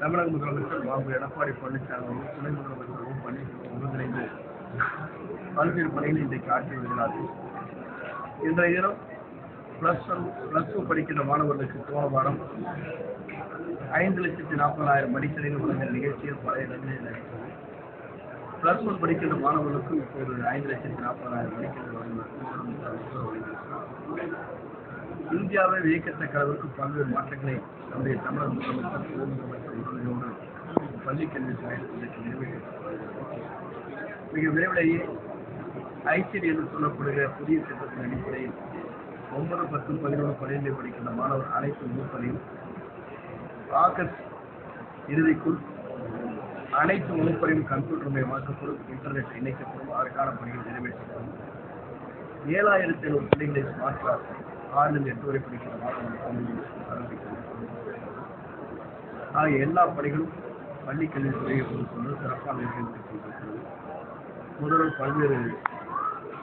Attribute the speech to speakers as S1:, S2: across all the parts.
S1: தமிழக முதலமைச்சர் பாபு எடப்பாடி பழனிசாமி அவர்கள் துணை முதலமைச்சர் ஓ பன்னீர்செல்வம் ஒருங்கிணைந்து பல்வேறு பணிகளை இன்றைக்கு ஆற்றி வருகிறார்கள். இன்றைய தினம் பிளஸ் ஒன் பிளஸ் டூ படிக்கிற மாணவர்களுக்கு போன வாரம் ஐந்து லட்சத்தி நாற்பதாயிரம் மடிக்கணினி வழங்குகிற நிகழ்ச்சியில் பழைய இடங்களில் நடைபெற்றது. பிளஸ் ஒன் படிக்கின்ற மாணவர்களுக்கு இப்போது ஐந்து லட்சத்தி நாற்பதாயிரம் மடிக்கணினி வழங்குவதற்கு இந்தியாவை வியக்கத்தக்க அளவிற்கு பல்வேறு மாற்றங்களை நம்முடைய தமிழக முதலமைச்சர் துணை பள்ளிக்கல்வி உறுதியோடு பள்ளிக் இன்றைக்கு மிக விரைவிலேயே ஐசிடி என்று சொல்லப்படுகிற புதிய திட்டத்தின் அடிப்படையில் ஒன்பது பத்து பதினொன்று பன்னிரெண்டு படிக்கின்ற மாணவர் அனைத்து வகுப்பையும் ஆகஸ்ட் இறுதிக்குள் அனைத்து வகுப்பறையும் கம்ப்யூட்டர் மயமாக்கப்படும் இன்டர்நெட் இணைக்கப்படும் அதற்கான பணிகள் நிறைவேற்றப்படும். ஏழாயிரத்தி ஐநூறு பிள்ளைகளை ஸ்மார்ட் கிளாஸ் ஆறிலிருந்து எட்டு வரை படிக்கிற மாணவர்கள் ஆரம்பிக்கிறது ஆகிய எல்லா பணிகளும் பள்ளிக் கல்வித்துறையை பொறுத்தவரை சிறப்பாக நிறைவேற்றிக் கொண்டிருக்கிறது முதல்வர் பல்வேறு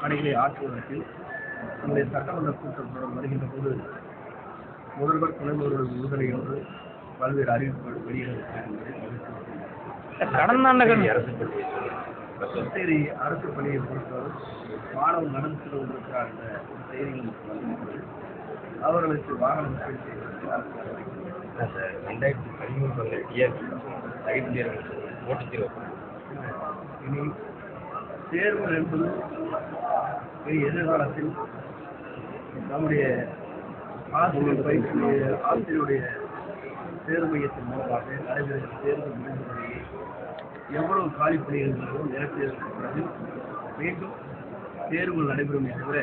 S1: பணிகளை ஆற்றுவதற்கு நம்முடைய சட்டமன்ற கூட்டத்தொடர் வருகின்ற போது முதல்வர் துணை முதல்வர் உறுதுணையோடு பல்வேறு அறிவிப்புகள் வெளியிடப்பட்டிருக்கிறது
S2: கடந்த ஆண்டுகள்
S1: புதுச்சேரி அரசு பள்ளியை பொறுத்தவரை மாணவன் நடந்து ஒரு செய்திகள். அவர்களுக்கு வாகனம் நடவடிக்கை
S2: ரெண்டாயிரத்தி பதிமூணு வந்த டிஆர்பி தகுதி தேர்வு ஓட்டுத் தேர்வு
S1: இனி தேர்வுகள் என்பது எதிர்காலத்தில் நம்முடைய ஆசிரியர் பயிற்சி ஆசிரியருடைய தேர்வு மையத்தின் மூலமாக நடைபெறுகிற தேர்வு முடிந்தவரையே எவ்வளவு காலி பணிகளோ நிரப்பியதற்கு பிறகு மீண்டும் தேர்வுகள் நடைபெறுமே தவிர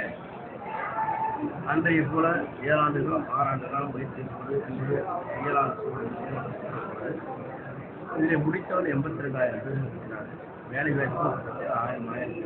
S1: அன்றைய போல ஏழாண்டுகளும் ஆறாண்டு காலம் பயிற்சி என்பது என்பது இயலாத இதில் முடித்தவர் எண்பத்தி ரெண்டாயிரம் பேர் வேலை வாய்ப்பு ஆயிரம் ஆயிரம்